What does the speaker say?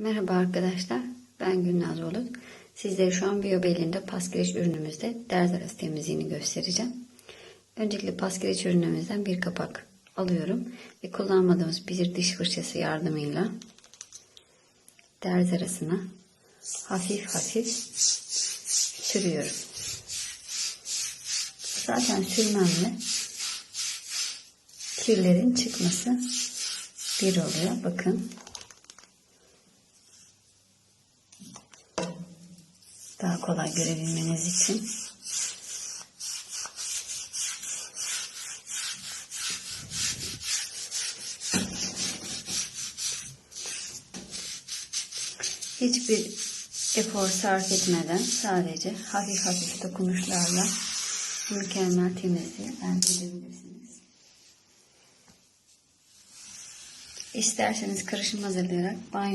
Merhaba arkadaşlar, ben Gülnaz Bulut. Sizlere şu an Biyobelli'nde paskireç ürünümüzde derz arası temizliğini göstereceğim. Öncelikle paskireç ürünümüzden bir kapak alıyorum ve kullanmadığımız bir diş fırçası yardımıyla derz arasına hafif hafif sürüyorum. Zaten sürmemle kirlerin çıkması bir oluyor. Bakın. Daha kolay görebilmeniz için. Hiçbir efor sarf etmeden sadece hafif hafif dokunuşlarla mükemmel temizliği elde edebilirsiniz. İsterseniz karışım hazırlayarak banyo